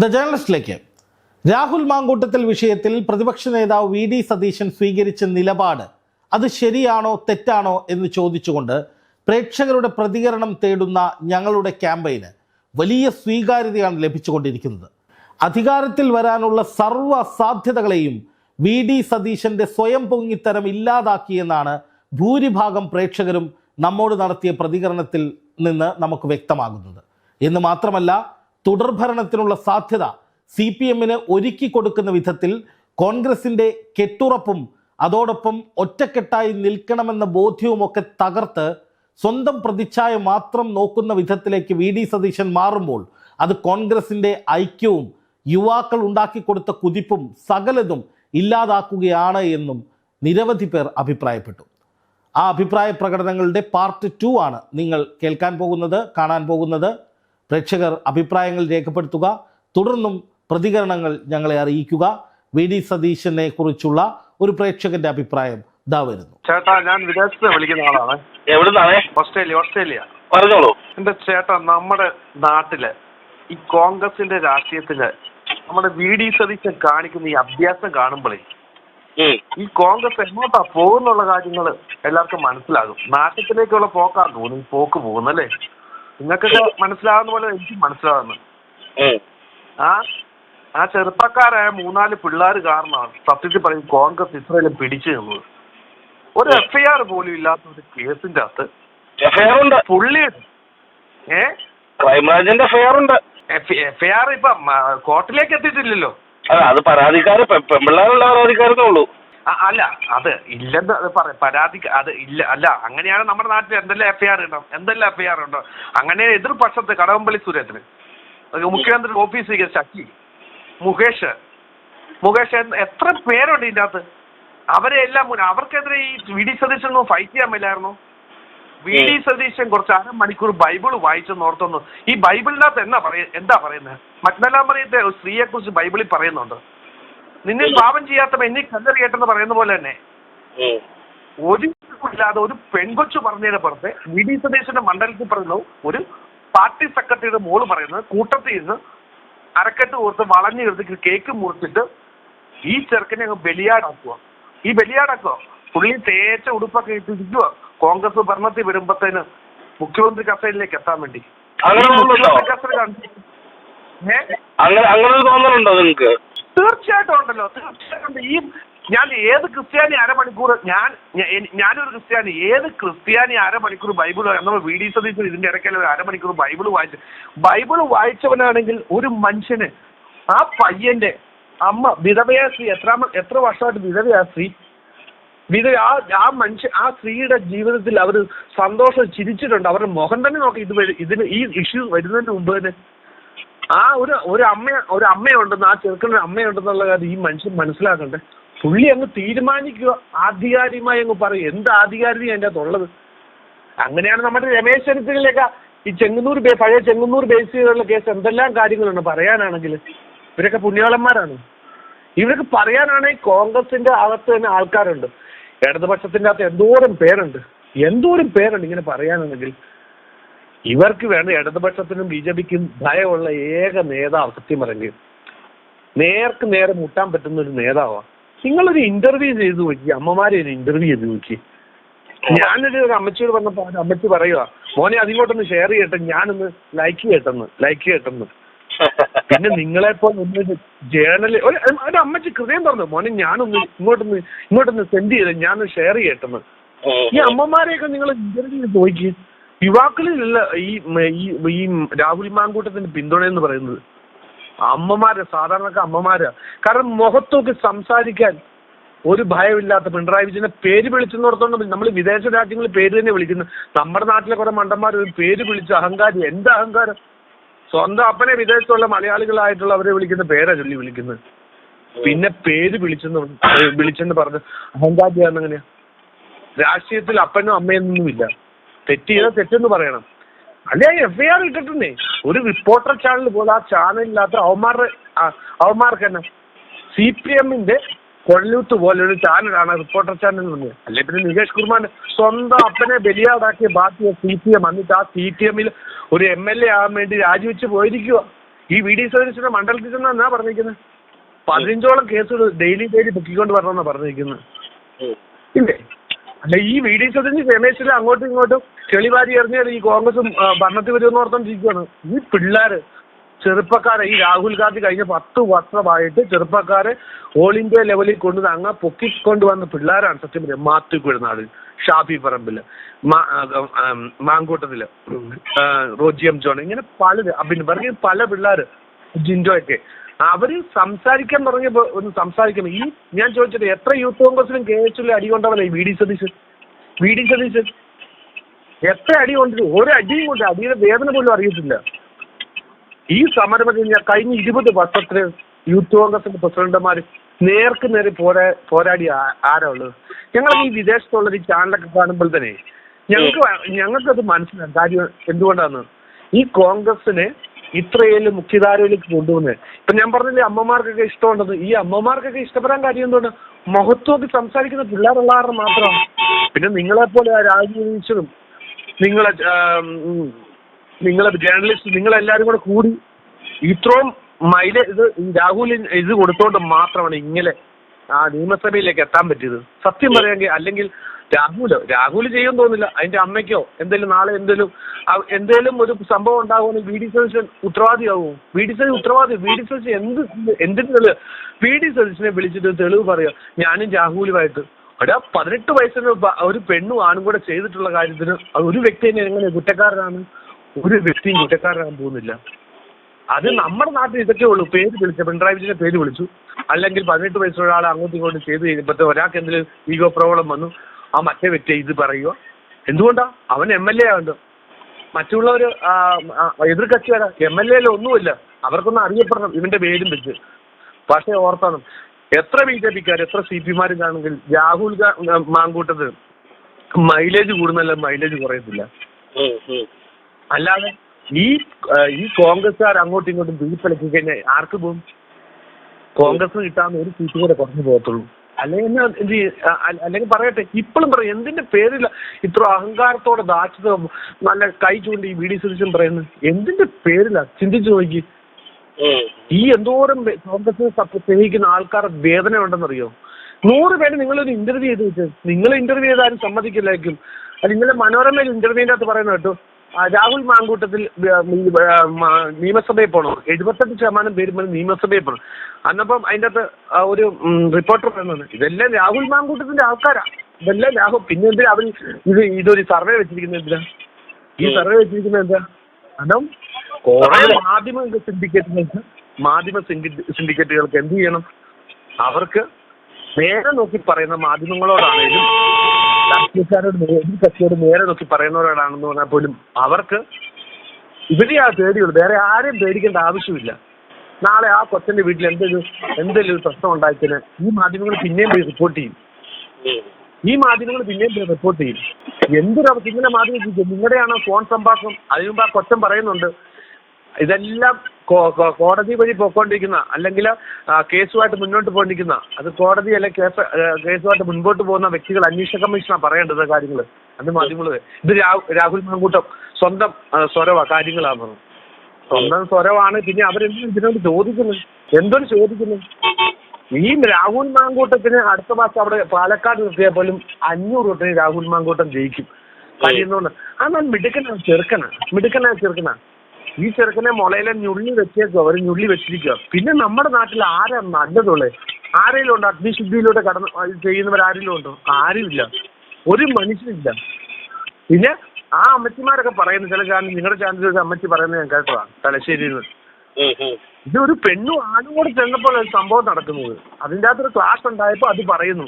The ജേർണലിസ്റ്റിലേക്ക് Rahul Mamkootathil വിഷയത്തിൽ പ്രതിപക്ഷ നേതാവ് വി ഡി സതീശൻ സ്വീകരിച്ച നിലപാട് അത് ശരിയാണോ തെറ്റാണോ എന്ന് ചോദിച്ചുകൊണ്ട് പ്രേക്ഷകരുടെ പ്രതികരണം തേടുന്ന ഞങ്ങളുടെ ക്യാമ്പയിന് വലിയ സ്വീകാര്യതയാണ് ലഭിച്ചുകൊണ്ടിരിക്കുന്നത്. അധികാരത്തിൽ വരാനുള്ള സർവ സാധ്യതകളെയും വി ഡി സതീശന്റെ സ്വയം പൊങ്ങിത്തരം ഇല്ലാതാക്കിയെന്നാണ് ഭൂരിഭാഗം പ്രേക്ഷകരും നമ്മോട് നടത്തിയ പ്രതികരണത്തിൽ നിന്ന് നമുക്ക് വ്യക്തമാകുന്നത്. എന്ന് മാത്രമല്ല തുടർഭരണത്തിനുള്ള സാധ്യത സി പി എമ്മിന് ഒരുക്കി കൊടുക്കുന്ന വിധത്തിൽ കോൺഗ്രസിന്റെ കെട്ടുറപ്പും അതോടൊപ്പം ഒറ്റക്കെട്ടായി നിൽക്കണമെന്ന ബോധ്യവുമൊക്കെ തകർത്ത് സ്വന്തം പ്രതിച്ഛായ മാത്രം നോക്കുന്ന വിധത്തിലേക്ക് വി ഡി സതീശൻ മാറുമ്പോൾ അത് കോൺഗ്രസിന്റെ ഐക്യവും യുവാക്കൾ ഉണ്ടാക്കിക്കൊടുത്ത കുതിപ്പും സകലതും ഇല്ലാതാക്കുകയാണ് എന്നും നിരവധി പേർ അഭിപ്രായപ്പെട്ടു. ആ അഭിപ്രായ പ്രകടനങ്ങളുടെ പാർട്ട് ടു ആണ് നിങ്ങൾ കേൾക്കാൻ പോകുന്നത് കാണാൻ പോകുന്നത്. പ്രേക്ഷകർ അഭിപ്രായങ്ങൾ രേഖപ്പെടുത്തുക. തുടർന്നും പ്രതികരണങ്ങൾ ഞങ്ങളെ അറിയിക്കുക. വി ഡി സതീശനെ കുറിച്ചുള്ള ഒരു പ്രേക്ഷകന്റെ അഭിപ്രായം ഇതാ വരുന്നു. ചേട്ടാ ഞാൻ വിദേശത്ത് വിളിക്കുന്ന ആളാണ്. എവിടുന്നാണ് ഓസ്ട്രേലിയ ഓസ്ട്രേലിയ. പറഞ്ഞോളൂ. എന്റെ ചേട്ടാ നമ്മുടെ നാട്ടിൽ ഈ കോൺഗ്രസിന്റെ രാഷ്ട്രീയത്തിൽ നമ്മുടെ വി ഡി സതീശൻ കാണിക്കുന്ന ഈ അഭ്യാസം കാണുമ്പോഴേ ഈ കോൺഗ്രസ് എങ്ങോട്ടാ പോകുന്നുള്ള കാര്യങ്ങൾ എല്ലാവർക്കും മനസ്സിലാകും. നാട്ടത്തിലേക്കുള്ള പോക്കാണ് തോന്നുന്നു പോക്ക് പോകുന്നല്ലേ? നിങ്ങൾക്കൊക്കെ മനസ്സിലാവുന്ന പോലെ എനിക്ക് മനസ്സിലാവുന്നു. ആ ആ ചെറുപ്പക്കാരായ മൂന്നാൽ പിള്ളേർ കാരണമാണ് സത്യത്തിൽ പറയും കോൺഗ്രസ് ഇസ്രയേലും പിടിച്ചു നിന്നത്. ഒരു എഫ്ഐആർ പോലും ഇല്ലാത്ത ഒരു കേസിന്റെ അകത്ത് പുള്ളി ഏ? ക്രൈംബ്രാഞ്ചിന്റെ എഫ്ഐആർ ഉണ്ട് എഫ്ഐആർ ഇപ്പൊ കോർട്ടിലേക്ക് എത്തിയിട്ടില്ലല്ലോ. അത് പരാതിക്കാർ പെമ്പിള്ളേരുള്ള പരാതിക്കാരനേ ഉള്ളൂ. അല്ല അത് ഇല്ലെന്ന് അത് പറ പരാതി അത് ഇല്ല അല്ല അങ്ങനെയാണ് നമ്മുടെ നാട്ടിൽ എന്തെല്ലാം എഫ് ഐ ആർ ഉണ്ടോ? എന്തെല്ലാം എഫ് ഐ ആർ ഉണ്ടോ? അങ്ങനെ എതിർപക്ഷത്ത് കടകംപള്ളി സുരേന്ദ്രൻ മുഖ്യമന്ത്രി ഓഫീസിൽ ശശി മുകേഷ് മുകേഷ് എത്ര പേരുണ്ട് ഇതിന്റെ അകത്ത് അവരെ എല്ലാം അവർക്കെതിരെ ഈ വി ഡി സതീശനൊന്നും ഫൈറ്റ് ചെയ്യാൻ മേലായിരുന്നു? വി ഡി സതീശൻ കുറച്ച് അരമണിക്കൂർ ബൈബിൾ വായിച്ചെന്ന് ഓർത്തൊന്നു ഈ ബൈബിളിനകത്ത് എന്നാ പറയ എന്താ പറയുന്നത് മറ്റെല്ലാം പറയത്തെ? സ്ത്രീയെ കുറിച്ച് ബൈബിളിൽ പറയുന്നുണ്ട്. നിന്നെ പാപം ചെയ്യാത്തവ എന്നെ കല്ലെറിയട്ടെന്ന് പറയുന്ന പോലെ തന്നെ. ഒരു ഇല്ലാതെ ഒരു പെൺകൊച്ചു പറഞ്ഞതിന് പുറത്തെ വി ഡി സതീശന്റെ മണ്ഡലത്തിൽ പറയുന്നു ഒരു പാർട്ടി സെക്രട്ടറിയുടെ മോൾ പറയുന്നത് കൂട്ടത്തിൽ നിന്ന് അരക്കെട്ട് കൊടുത്ത് വളഞ്ഞു കിടത്തി കേക്ക് മുറിച്ചിട്ട് ഈ ചെറുക്കനെ അങ്ങ് ബലിയാടാക്കുക. ഈ ബലിയാടാക്കുക. പുള്ളി തേച്ച ഉടുപ്പൊക്കെ ഇട്ടിരിക്കുക കോൺഗ്രസ് ഭരണത്തിൽ വരുമ്പത്തേന് മുഖ്യമന്ത്രി കസേരയിലേക്ക് എത്താൻ വേണ്ടി. അങ്ങനെ തോന്നലുണ്ടോ നിങ്ങൾക്ക് തീർച്ചയായിട്ടും ഉണ്ടല്ലോ. തീർച്ചയായിട്ടും ഈ ഞാൻ ഏത് ക്രിസ്ത്യാനി അരമണിക്കൂർ ഞാൻ ഞാനൊരു ക്രിസ്ത്യാനി. ഏത് ക്രിസ്ത്യാനി അരമണിക്കൂർ ബൈബിൾ നമ്മൾ വി ഡി സതീശൻ ഇതിന്റെ ഇടയ്ക്കല്ല ഒരു അരമണിക്കൂർ ബൈബിൾ വായിച്ചു. ബൈബിൾ വായിച്ചവനാണെങ്കിൽ ഒരു മനുഷ്യന് ആ പയ്യന്റെ അമ്മ വിധവയാ സ്ത്രീ എത്ര എത്ര വർഷമായിട്ട് വിധവയാ സ്ത്രീ? വിധവ ആ ആ മനുഷ്യൻ ആ സ്ത്രീയുടെ ജീവിതത്തിൽ അവർ സന്തോഷം ചിരിച്ചിട്ടുണ്ട്. അവരുടെ മുഖം തന്നെ നോക്കി ഇത് ഇതിന് ഈ ഇഷ്യൂ വരുന്നതിന് മുമ്പ് തന്നെ ആ ഒരു ഒരു അമ്മ ഒരു അമ്മയുണ്ടെന്ന് ആ ചെറുക്കന്റെ അമ്മയുണ്ടെന്നുള്ള കാര്യം ഈ മനുഷ്യൻ മനസ്സിലാക്കണ്ടേ? പുള്ളി അങ്ങ് തീരുമാനിക്കുക. ആധികാരികമായി അങ്ങ് പറയും. എന്ത് ആധികാരികം അതിന്റെ അകത്തുള്ളത്? അങ്ങനെയാണ് നമ്മുടെ രമേശ് ചരിത്രത്തിലേക്ക് ഈ ചെങ്ങന്നൂർ പഴയ ചെങ്ങന്നൂർ ബേസ് ചെയ്തുള്ള കേസ് എന്തെല്ലാം കാര്യങ്ങളുണ്ട് പറയാനാണെങ്കിൽ. ഇവരൊക്കെ പുണ്യാളന്മാരാണ്. ഇവരൊക്കെ പറയാനാണെങ്കിൽ കോൺഗ്രസിന്റെ അകത്ത് തന്നെ ആൾക്കാരുണ്ട്. ഇടതുപക്ഷത്തിന്റെ അകത്ത് എന്തോരം പേരുണ്ട്. എന്തോരം പേരുണ്ട് ഇങ്ങനെ പറയാനാണെങ്കിൽ. ഇവർക്ക് വേണ്ട ഇടതുപക്ഷത്തിനും ബി ജെ പിക്കും ഭയമുള്ള ഏക നേതാവ് സത്യം നേർക്ക് നേരെ മുട്ടാൻ പറ്റുന്ന ഒരു നേതാവാ. നിങ്ങളൊരു ഇന്റർവ്യൂ ചെയ്ത് നോക്കി അമ്മമാരെ ഒരു ഇന്റർവ്യൂ ചെയ്ത് നോക്കി ഞാനൊരു ഒരു അമ്മച്ചിയോട് പറഞ്ഞപ്പോ അമ്മച്ചി പറയുക മോനെ അതിങ്ങോട്ടൊന്ന് ഷെയർ ചെയ്യട്ടെ ഞാനൊന്ന് ലൈക്ക് ചെയ്യട്ടെന്ന് ലൈക്ക് ചെയ്യട്ടെന്ന് പിന്നെ നിങ്ങളെ പോലെ ജേണൽ ഒരു അമ്മച്ചി ഹൃദയം പറഞ്ഞു മോനെ ഞാനൊന്ന് ഇങ്ങോട്ടൊന്ന് ഇങ്ങോട്ടൊന്ന് സെൻഡ് ചെയ്ത് ഞാനൊന്ന് ഷെയർ ചെയ്യട്ടെന്ന്. ഈ അമ്മമാരെയൊക്കെ നിങ്ങൾ ഇന്റർവ്യൂ ചെയ്ത് നോക്കി യുവാക്കളിലല്ല ഈ ഈ ഈ രാഹുൽ മാങ്കൂട്ടത്തിന്റെ പിന്തുണ എന്ന് പറയുന്നത് അമ്മമാരാ സാധാരണക്കാർ അമ്മമാരാ. കാരണം മുഖത്തൊക്കെ സംസാരിക്കാൻ ഒരു ഭയമില്ലാത്ത പിണറായി വിജയനെ പേര് വിളിച്ചെന്നോർത്തോണ്ട് നമ്മൾ വിദേശ രാജ്യങ്ങളിൽ പേര് തന്നെ വിളിക്കുന്നു. നമ്മുടെ നാട്ടിലെ കുറെ മണ്ടന്മാർ ഒരു പേര് വിളിച്ച് അഹങ്കാരി എന്താ അഹങ്കാരം? സ്വന്തം അപ്പനെ വിദേശത്തുള്ള മലയാളികളായിട്ടുള്ള അവരെ വിളിക്കുന്ന പേരാ ചൊല്ലി വിളിക്കുന്നത്. പിന്നെ പേര് വിളിച്ചെന്ന് വിളിച്ചെന്ന് പറഞ്ഞ് അഹങ്കാരിയാണെങ്ങനെയാ രാഷ്ട്രീയത്തിൽ അപ്പനും അമ്മയൊന്നുമില്ല. തെറ്റ് ചെയ്താൽ തെറ്റെന്ന് പറയണം. അല്ലെ എഫ് ഐ ആർ ഇട്ടിട്ടുണ്ടേ. ഒരു റിപ്പോർട്ടർ ചാനൽ പോലെ ആ ചാനലില്ലാത്ത അവന്മാരുടെ അവന്മാർക്ക് തന്നെ. സി പി എമ്മിന്റെ കൊള്ളൂത്ത് പോലെ ഒരു ചാനലാണ് റിപ്പോർട്ടർ ചാനൽ പറഞ്ഞത്. അല്ലെ പിന്നെ നികേഷ് കുർമാൻ സ്വന്തം അപ്പനെ ബലിയാടാക്കിയ ബാക്കിയ സി പി എം എന്നിട്ട് ആ സി പി എമ്മിൽ ഒരു എം എൽ എ ആകാൻ വേണ്ടി രാജിവെച്ച് പോയിരിക്കുക ഈ വി ഡി സതീശന്റെ മണ്ഡലത്തിൽ ചെന്ന് എന്നാ പറഞ്ഞിരിക്കുന്നത് പതിനഞ്ചോളം കേസുകൾ ഡെയിലി ഡെയിലി ബുക്കിക്കൊണ്ട് വരണമെന്നാ പറഞ്ഞിരിക്കുന്നത്. ഇല്ലേ? അല്ല ഈ വി ഡി സതീഷ് രമേശിൽ അങ്ങോട്ടും ഇങ്ങോട്ടും ചെളിവാരി എറിഞ്ഞാൽ ഈ കോൺഗ്രസും ഭരണത്തിൽ വരുമെന്ന് ഓർത്തോണ്ടിരിക്കുകയാണ് ഈ പിള്ളേര് ചെറുപ്പക്കാരെ ഈ രാഹുൽ ഗാന്ധി കഴിഞ്ഞ പത്ത് വർഷമായിട്ട് ചെറുപ്പക്കാരെ ഓൾ ഇന്ത്യ ലെവലിൽ കൊണ്ട് അങ്ങ് പൊക്കിക്കൊണ്ടുവന്ന പിള്ളേരാണ് സത്യം പറയാം മാത്തുക്കുഴനാട് കുഴനാട് ഷാഫി പറമ്പിൽ മാങ്കൂട്ടത്തിൽ റോജിയം ജോൺ ഇങ്ങനെ പലര് പറഞ്ഞ പല പിള്ളേര് ജിൻഡോ ഒക്കെ അവർ സംസാരിക്കാൻ പറഞ്ഞപ്പോ ഒന്ന് സംസാരിക്കണം. ഈ ഞാൻ ചോദിച്ചത് എത്ര യൂത്ത് കോൺഗ്രസിലും കെ എച്ചിലും അടി കൊണ്ടവരാ ഈ V D Satheesan? V D Satheesan. എത്ര അടി കൊണ്ടിട്ട് ഒരു അടിയും കൊണ്ട് അടിയുടെ വേദന പോലും അറിയത്തില്ല. ഈ സമരം കഴിഞ്ഞ ഇരുപത് വർഷത്തിൽ യൂത്ത് കോൺഗ്രസിന്റെ പ്രസിഡന്റുമാര് നേർക്ക് നേരെ പോരാ പോരാടി ആരാ ഉള്ളത്? ഞങ്ങൾ ഈ വിദേശത്തുള്ള ഈ ചാനലൊക്കെ കാണുമ്പോൾ തന്നെ ഞങ്ങൾക്ക് ഞങ്ങൾക്കത് മനസ്സിലാകും കാര്യം എന്തുകൊണ്ടാണ് ഈ കോൺഗ്രസിനെ ഇത്രയേലും മുഖ്യധാരയിലേക്ക് കൊണ്ടുവന്നത് ഇപ്പൊ ഞാൻ പറഞ്ഞില്ലേ അമ്മമാർക്കൊക്കെ ഇഷ്ടമുണ്ടെന്ന് ഈ അമ്മമാർക്കൊക്കെ ഇഷ്ടപ്പെടാൻ കാര്യം എന്തുകൊണ്ട് മഹത്വമൊക്കെ സംസാരിക്കുന്ന പിള്ളേരുള്ള കാരണം മാത്രമാണ് പിന്നെ നിങ്ങളെപ്പോലെ നിങ്ങളെ ആം, ഉം, നിങ്ങളെ ജേർണലിസ്റ്റ് നിങ്ങളെല്ലാരും കൂടെ കൂടി ഇത്രയും മൈല ഇത് രാഹുലിന് ഇത് കൊടുത്തോണ്ട് മാത്രമാണ് ഇങ്ങനെ ആ നിയമസഭയിലേക്ക് എത്താൻ പറ്റിയത്. സത്യം പറയാമെങ്കിൽ അല്ലെങ്കിൽ രാഹുലോ രാഹുൽ ചെയ്യും തോന്നില്ല അതിന്റെ അമ്മയ്ക്കോ എന്തെങ്കിലും നാളെ എന്തെങ്കിലും എന്തെങ്കിലും ഒരു സംഭവം ഉണ്ടാകുമെന്ന് വി ഡി സതീശൻ ഉത്തരവാദിയാവും. വി ഡി സതീശൻ ഉത്തരവാദി. വി ഡി സതീശൻ എന്ത് എന്തിന് തെളിവ് വി ഡി സതീശനെ വിളിച്ചിട്ട് തെളിവ് പറയുക ഞാനും രാഹുലുമായിട്ട്. ഒരു പതിനെട്ട് വയസ്സിന് ഒരു പെണ്ണും ആണും കൂടെ ചെയ്തിട്ടുള്ള കാര്യത്തിന് ഒരു വ്യക്തി തന്നെ എങ്ങനെ കുറ്റക്കാരനാണ്? ഒരു വ്യക്തിയും കുറ്റക്കാരനാകാൻ പോകുന്നില്ല. അത് നമ്മുടെ നാട്ടിൽ ഇതൊക്കെ ഉള്ളൂ. പേര് വിളിച്ച പിണറായി പേര് വിളിച്ചു. അല്ലെങ്കിൽ പതിനെട്ട് വയസ്സുള്ള ആൾ അങ്ങോട്ടും ഇങ്ങോട്ടും ചെയ്ത് കഴിഞ്ഞപ്പോഴത്തെ ഒരാൾക്ക് എന്തെങ്കിലും ഈഗോ പ്രോബ്ലം വന്നു. ആ മറ്റേ വ്യക്തി ഇത് പറയുക എന്തുകൊണ്ടാ? അവൻ എം എൽ എ ആണ്ട് മറ്റുള്ളവർ എതിർ കക്ഷിയാണ് എം എൽ എയിൽ ഒന്നുമില്ല. അവർക്കൊന്നും അറിയപ്പെടണം ഇവന്റെ പേരും വെച്ച്. പക്ഷേ ഓർത്തണം. എത്ര ബി ജെ പിക്കാർ എത്ര സി പിമാരും കാണുമെങ്കിൽ രാഹുൽ മാങ്കൂട്ടത് മൈലേജ് കൂടുന്നല്ല മൈലേജ് കുറയത്തില്ല. അല്ലാതെ ഈ ഈ കോൺഗ്രസ്സുകാർ അങ്ങോട്ടും ഇങ്ങോട്ടും ബീപ്പിളക്കി കഴിഞ്ഞാൽ ആർക്ക് പോകും കോൺഗ്രസ് കിട്ടാവുന്ന ഒരു സീറ്റ് കൂടെ കുറഞ്ഞു പോകത്തുള്ളൂ. അല്ലെങ്കിൽ എന്ത് അല്ലെങ്കിൽ പറയട്ടെ ഇപ്പോഴും പറയും എന്തിന്റെ പേരിൽ ഇത്ര അഹങ്കാരത്തോടെ ദാക്ഷിത നല്ല കൈ ചൂണ്ടി ഈ വി ഡി പറയുന്നത്? എന്തിന്റെ പേരില? ചിന്തിച്ചു നോക്കി. ഈ എന്തോരം കോൺഗ്രസിനെ സ്നേഹിക്കുന്ന ആൾക്കാരുടെ വേദന ഉണ്ടെന്നറിയോ? നൂറ് പേര് നിങ്ങളൊരു ഇന്റർവ്യൂ ചെയ്ത് വെച്ചത് നിങ്ങൾ ഇന്റർവ്യൂ ചെയ്താലും സമ്മതിക്കില്ലായിരിക്കും അല്ല നിങ്ങളുടെ മനോരമയിൽ ഇന്റർവ്യൂവിന്റെ അകത്ത് പറയുന്ന കേട്ടോ. രാഹുൽ മാങ്കൂട്ടത്തിൽ നിയമസഭയിൽ പോകണം എഴുപത്തെട്ട് ശതമാനം പേര് നിയമസഭയിൽ പോകണം അന്നപ്പം അതിന്റെ അകത്ത് ഒരു റിപ്പോർട്ടർ പറയുന്നത് ഇതെല്ലാം രാഹുൽ മാങ്കൂട്ടത്തിന്റെ ആൾക്കാരാ. ഇതെല്ലാം രാഹുൽ പിന്നെ എന്തിനാ അവർ ഇത് ഇതൊരു സർവേ വെച്ചിരിക്കുന്നത് എന്തിനാ? ഈ സർവേ വെച്ചിരിക്കുന്നത് എന്താ കാരണം കുറെ മാധ്യമ സിൻഡിക്കേറ്റുകൾക്ക് മാധ്യമ സിൻഡിക്കേറ്റുകൾക്ക് എന്ത് ചെയ്യണം? അവർക്ക് നേരെ നോക്കി പറയുന്ന മാധ്യമങ്ങളോടാണേലും രാഷ്ട്രീയക്കാരോട് കക്ഷിയോട് നേരെ നോക്കി പറയുന്നവരോടാണെന്ന് പറഞ്ഞാൽ പോലും അവർക്ക് ഇവരെയാ പേടിയുള്ളൂ. വേറെ ആരെയും പേടിക്കേണ്ട ആവശ്യമില്ല. നാളെ ആ കൊച്ചന്റെ വീട്ടിൽ എന്തെങ്കിലും എന്തെങ്കിലും ഒരു പ്രശ്നം ഉണ്ടാക്കിയാൽ ഈ മാധ്യമങ്ങൾ പിന്നെയും പോയി റിപ്പോർട്ട് ചെയ്യും. ഈ മാധ്യമങ്ങൾ പിന്നെയും പോയി റിപ്പോർട്ട് ചെയ്യും. എന്തൊരു ഇങ്ങനെ മാധ്യമം നിങ്ങളുടെയാണ് ഫോൺ സംഭാഷണം? അതിനു മുമ്പ് ആ കൊച്ചൻ പറയുന്നുണ്ട്. ഇതെല്ലാം കോടതി വഴി പോയിക്കൊണ്ടിരിക്കുന്ന അല്ലെങ്കിൽ കേസുമായിട്ട് മുന്നോട്ട് പോയിരിക്കുന്ന അത് കോടതി അല്ലെ കേസ് കേസുമായിട്ട് മുൻപോട്ട് പോകുന്ന വ്യക്തികൾ അന്വേഷണ കമ്മീഷനാണ് പറയേണ്ടത് കാര്യങ്ങൾ അത് മാധ്യമങ്ങൾ ഇത് രാഹുൽ മാങ്കൂട്ടം സ്വന്തം സ്വരവ കാര്യങ്ങളാണ്. സ്വന്തം സ്വരവാണ്. പിന്നെ അവരെന്തും ഇതിനോട് ചോദിക്കുന്നു എന്തൊരു ചോദിക്കുന്നു ഈ രാഹുൽ മാങ്കൂട്ടത്തിന് അടുത്ത മാസം അവിടെ പാലക്കാട് നിർത്തിയാൽ പോലും അഞ്ഞൂറ് തൊട്ടിന് രാഹുൽ മാങ്കൂട്ടം ജയിക്കും. കഴിയുന്നോണ്ട് ആ ഞാൻ മിടുക്കനാ ചെറുക്കനാ മിടുക്കനാ ചെറുക്കനാ. ഈ ചെറുക്കനെ മുളയിലെ ഞുള്ളി വെച്ചേക്കും അവർ ഞുള്ളി വെച്ചിരിക്കുക പിന്നെ നമ്മുടെ നാട്ടിൽ ആരാ നല്ലതുള്ളത് ആരെങ്കിലും ഉണ്ടോ? അഗ്നിശുദ്ധിയിലൂടെ കടന്ന് ചെയ്യുന്നവർ ആരെങ്കിലും ഉണ്ടോ? ആരുമില്ല. ഒരു മനുഷ്യനില്ല. പിന്നെ ആ അമ്മച്ചിമാരൊക്കെ പറയുന്നു ചില ചാനൽ നിങ്ങളുടെ ചാനലിൽ ഒരു അമ്മച്ചി പറയുന്നത് ഞാൻ കേട്ടതാണ് തലശ്ശേരിയിൽ നിന്ന്. ഇത് ഒരു പെണ്ണും ആണും കൂടെ ചെന്നപ്പോൾ ഒരു സംഭവം നടക്കുന്നത്. അതിന്റെ അകത്തൊരു ക്ലാസ് ഉണ്ടായപ്പോൾ അത് പറയുന്നു.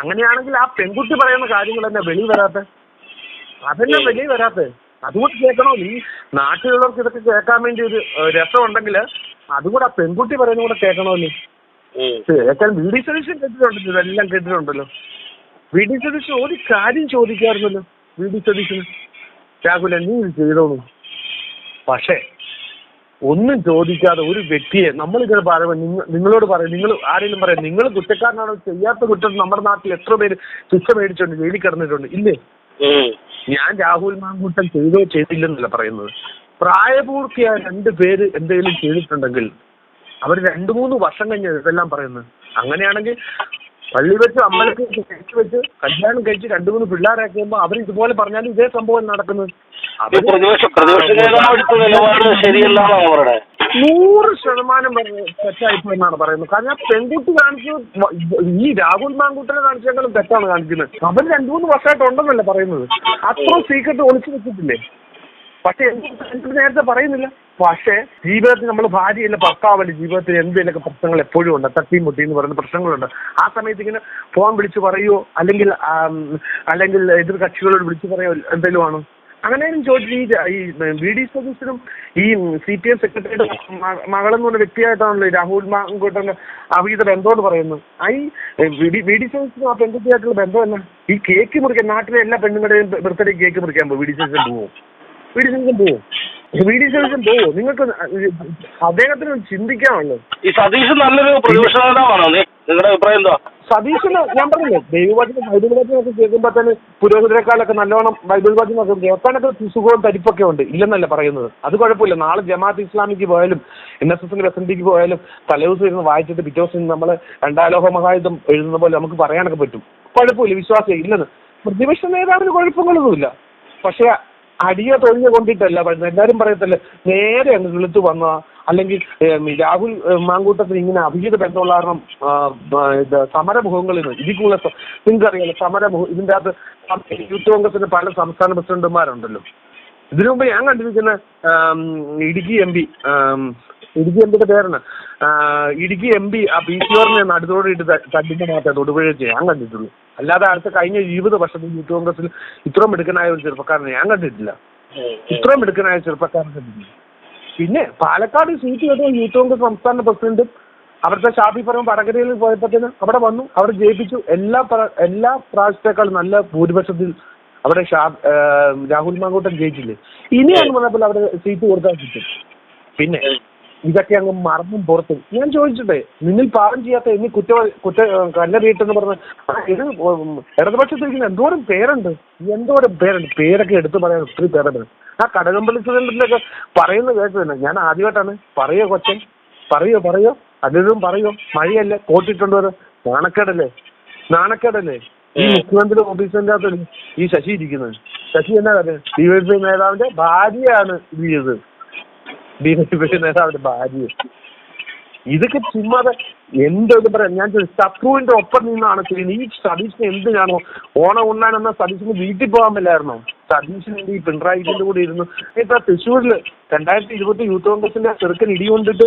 അങ്ങനെയാണെങ്കിൽ ആ പെൺകുട്ടി പറയുന്ന കാര്യങ്ങൾ തന്നെ വെളി വരാത്ത അതെന്നെ വെളി വരാത്ത അതുകൂടി കേൾക്കണോ? നീ നാട്ടിലുള്ളവർക്ക് ഇതൊക്കെ കേൾക്കാൻ വേണ്ടി ഒരു രസം രസമുണ്ടെങ്കിൽ അതുകൂടെ ആ പെൺകുട്ടി പറയുന്ന കൂടെ കേൾക്കണോ നീ? കേൾക്കാൻ വി ഡി സതീശൻ കേട്ടിട്ടുണ്ട് ഇതെല്ലാം കേട്ടിട്ടുണ്ടല്ലോ. വി ഡി സതീശൻ ഒരു കാര്യം ചോദിക്കാറുണ്ടല്ലോ വി ഡി സതീശന്. രാഹുല നീ ഇത് ചെയ്തോളൂ. പക്ഷേ ഒന്നും ചോദിക്കാതെ ഒരു വ്യക്തിയെ നമ്മളിങ്ങനെ പറയുമ്പോൾ നിങ്ങൾ നിങ്ങളോട് പറയും നിങ്ങൾ ആരെങ്കിലും പറയാം നിങ്ങൾ കുറ്റക്കാരനാണോ ചെയ്യാത്ത കുറ്റം നമ്മുടെ നാട്ടിൽ എത്ര പേര് ശിക്ഷ മേടിച്ചിട്ടുണ്ട് ജയിലിൽ കിടന്നിട്ടുണ്ട്. ഇല്ലേ. ഞാൻ രാഹുൽ മാങ്കൂട്ടം ചെയ്തോ ചെയ്തില്ലെന്നല്ല പറയുന്നത്. പ്രായപൂർത്തിയായ രണ്ട് പേര് എന്തെങ്കിലും ചെയ്തിട്ടുണ്ടെങ്കിൽ അവർ രണ്ടു മൂന്ന് വർഷം കഴിഞ്ഞാണ് ഇതെല്ലാം പറയുന്നത്. അങ്ങനെയാണെങ്കിൽ പള്ളി വെച്ച് അമ്പലത്തിൽ വെച്ച് കഴിച്ച് വെച്ച് കല്യാണം കഴിച്ച് രണ്ടു മൂന്ന് പിള്ളേരാക്കി കഴിയുമ്പോൾ അവർ ഇതുപോലെ പറഞ്ഞാലും ഇതേ സംഭവം നടക്കുന്നത്. നൂറ് ശതമാനം തെറ്റായിപ്പോ എന്നാണ് പറയുന്നത്. കാരണം ഞാൻ പെൺകുട്ടി കാണിച്ച് ഈ രാഹുൽ മാങ്കുട്ടനെ കാണിച്ചേക്കാളും തെറ്റാണ് കാണിക്കുന്നത്. അവർ രണ്ടു മൂന്ന് വർഷമായിട്ട് ഉണ്ടെന്നല്ലേ പറയുന്നത്. അത്ര സീക്രട്ട് ഒളിച്ചു വെച്ചിട്ടില്ലേ? പക്ഷെ നേരത്തെ പറയുന്നില്ല. പക്ഷേ ജീവിതത്തിൽ നമ്മൾ ഭാര്യയല്ല ഭർത്താവല്ല ജീവിതത്തിൽ എന്തെങ്കിലുമൊക്കെ പ്രശ്നങ്ങൾ എപ്പോഴും ഉണ്ട് തട്ടി മുട്ടി എന്ന് പറയുന്ന പ്രശ്നങ്ങളുണ്ട്. ആ സമയത്ത് ഇങ്ങനെ ഫോൺ വിളിച്ച് പറയോ? അല്ലെങ്കിൽ അല്ലെങ്കിൽ എതിർ കക്ഷികളോട് വിളിച്ച് പറയോ? എന്തെങ്കിലും ആണ് അങ്ങനെ ചോദിച്ചു ഈ വി ഡി സതീശനും ഈ സി പി എം സെക്രട്ടറിയുടെ മകളെന്ന് പറഞ്ഞ വ്യക്തിയായിട്ടാണല്ലോ രാഹുൽ മാങ്കോട്ടന്റെ അവിഹിത ബന്ധമെന്ന് പറയുന്നത്. ഡി വി ഡി സതീശനും ആ പെൺകുട്ടിയായിട്ടുള്ള ബന്ധം എന്നാ? ഈ കേക്ക് മുറിക്കാൻ നാട്ടിലെ എല്ലാ പെണ്ണുങ്ങളുടെയും ബർത്ത്ഡേ കേക്ക് മുറിക്കാൻ പോകും വി ഡി സതീശൻ പോവും. വി ഡി സതീശൻ പോവും. വി ഡി സതീശൻ പോവും? നിങ്ങൾക്ക് അദ്ദേഹത്തിന് ചിന്തിക്കാമല്ലോ ഈ സതീഷ് നല്ലൊരു പ്രതിപക്ഷ നേതാവാണോ നിങ്ങളുടെ അഭിപ്രായം എന്താ? സതീശന് ഞാൻ പറഞ്ഞില്ലേ ദൈവവചനം ബൈബിൾ വചനമൊക്കെ കേൾക്കുമ്പോൾ തന്നെ പുരോഹിതരെക്കാളൊക്കെ നല്ലോണം ബൈബിൾ വചനമൊക്കെ കേൾക്കാനൊക്കെ സുഖവും തരിപ്പൊക്കെ ഉണ്ട്. ഇല്ലെന്നല്ല പറയുന്നത്. അത് കുഴപ്പമില്ല. നാളെ ജമാഅത്ത് ഇസ്ലാമിക്ക് പോയാലും എൻ എസ് എസിന്റെ ബസന്തിക്ക് പോയാലും തലേദിവസം ഇരുന്ന് വായിച്ചിട്ട് പിറ്റേ ദിവസം നമ്മൾ രണ്ടാലോഹ മഹായുദ്ധം എഴുതുന്ന പോലെ നമുക്ക് പറയാനൊക്കെ പറ്റും. കുഴപ്പമില്ല. വിശ്വാസം ഇല്ലെന്ന്. പ്രതിപക്ഷ നേതാവിന് കുഴപ്പങ്ങളൊന്നുമില്ല. പക്ഷെ അടിയ തൊഴിഞ്ഞ കൊണ്ടിട്ടല്ല പറയുന്നത്. എല്ലാവരും പറയത്തല്ലേ നേരെ അങ്ങ് കിളുത്ത് വന്ന അല്ലെങ്കിൽ രാഹുൽ മാങ്കൂട്ടത്തിന് ഇങ്ങനെ അഭിജിത ബന്ധമുള്ള കാരണം ഇത് സമരമുഖങ്ങളിൽ നിന്ന് ഇതിക്കുള്ള നിങ്ങൾക്ക് നിങ്ങൾക്കറിയാലോ സമരമുഖം ഇതിന്റെ അകത്ത് യൂത്ത് കോൺഗ്രസിന്റെ പല സംസ്ഥാന പ്രസിഡന്റുമാരുണ്ടല്ലോ. ഇതിനു മുമ്പ് ഞാൻ കണ്ടിരിക്കുന്ന Idukki M P Idukki M പിയുടെ പേരാണ്. ഇടുക്കി എം പി ആ പി സി ഓറിനെ ഇട്ട് തട്ടിന്റെ മാത്രമേ തൊടുപുഴ ഞാൻ കണ്ടിട്ടുള്ളൂ. അല്ലാതെ അടുത്ത കഴിഞ്ഞ ഇരുപത് വർഷത്തിൽ യൂത്ത് കോൺഗ്രസിൽ ഇത്രയും മിടുക്കനായ ഒരു ചെറുപ്പക്കാരനെ ഞാൻ കണ്ടിട്ടില്ല. ഇത്രയും മിടുക്കനായ ചെറുപ്പക്കാരനെ കണ്ടിട്ടില്ല. പിന്നെ പാലക്കാട് സീറ്റ് കിട്ടുന്ന യൂത്ത് കോൺഗ്രസ് സംസ്ഥാന പ്രസിഡന്റും അവിടുത്തെ ഷാഫി പറമ്പ് വടകരയിൽ പോയപ്പോഴത്തേന് അവിടെ വന്നു അവിടെ ജയിപ്പിച്ചു. എല്ലാ എല്ലാ പ്രാവശ്യത്തെക്കാളും നല്ല ഭൂരിപക്ഷത്തിൽ അവിടെ രാഹുൽ മാങ്കൂട്ടൻ ജയിച്ചില്ലേ? ഇനിയാണ് വന്നപ്പോൾ അവിടെ സീറ്റ് കൊടുത്താൽ കിട്ടും. പിന്നെ ഇതൊക്കെ അങ്ങ് മറന്നും പുറത്തും. ഞാൻ ചോദിച്ചിട്ടെ നിന്നിൽ പാപം ചെയ്യാത്ത എന്നീ കുറ്റ കുറ്റ കല്ലെറിയിട്ടെന്ന് പറഞ്ഞ ഇത് ഇടതുപക്ഷത്തിരിക്കുന്ന എന്തോരം പേരുണ്ട്? എന്തോരം പേരുണ്ട്? പേരൊക്കെ എടുത്തു പറയാൻ ഒത്തിരി പേരുണ്ട്. ആ കടകമ്പള്ളി സുരേന്ദ്രനൊക്കെ പറയുന്ന കേട്ടതന്നെ ഞാൻ ആദ്യമായിട്ടാണ്. പറയോ കൊച്ചൻ? പറയോ പറയോ? അതിലും പറയോ. മഴയല്ലേ? കോട്ടിട്ടുണ്ട് വരെ. നാണക്കേടല്ലേ? നാണക്കേടല്ലേ? ഈ മുഖ്യമന്ത്രി ഓഫീസിന്റെ അകത്ത് ഈ ശശി ഇരിക്കുന്നത്. ശശി എന്നാ പറയുക ഡിവൈഎഫ്ഐ നേതാവിന്റെ ഭാര്യയാണ് ഇത് ചെയ്തത്. ഡിവൈഎഫ്ഐ നേതാവിന്റെ ഭാര്യ. ഇതൊക്കെ ചുമ്മാതെ എന്തെന്ന് പറയാം. ഞാൻ ശത്രുവിന്റെ ഒപ്പം നിന്നാണ് ചെയ്യുന്നത് ഈ സതീഷിന് എന്തിനാണോ ഓണം ഉണ്ണാൻ എന്ന സതീഷിന് വീട്ടിൽ പോകാൻ പറ്റില്ലായിരുന്നോ സതീഷിന് ഈ പിണറായി വിജയന്റെ കൂടെ ഇരുന്നു ഇപ്പൊ തൃശ്ശൂരിൽ രണ്ടായിരത്തി ഇരുപത്തി യൂത്ത് കോൺഗ്രസിന്റെ ചെറുക്കൻ ഇടി കൊണ്ടിട്ട്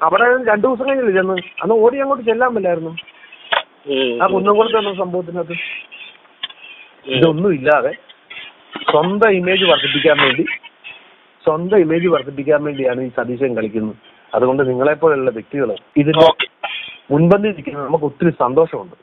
അവിടെ രണ്ടു ദിവസം കഴിഞ്ഞില്ലേ ചെന്ന്? അന്ന് ഓടി അങ്ങോട്ട് ചെല്ലാൻ പറ്റില്ലായിരുന്നു ആ കുന്നംകുളത്ത് എന്ന സംഭവത്തിനകത്ത്. ഇതൊന്നും ഇല്ലാതെ സ്വന്തം ഇമേജ് വർദ്ധിപ്പിക്കാൻ വേണ്ടി സ്വന്തം ഇമേജ് വർദ്ധിപ്പിക്കാൻ വേണ്ടിയാണ് ഈ സതീശൻ കളിക്കുന്നത്. അതുകൊണ്ട് നിങ്ങളെപ്പോലുള്ള വ്യക്തികൾ ഇതിന് മുൻപന്തി നിൽക്കുന്നത് നമുക്ക് ഒത്തിരി സന്തോഷമുണ്ട്.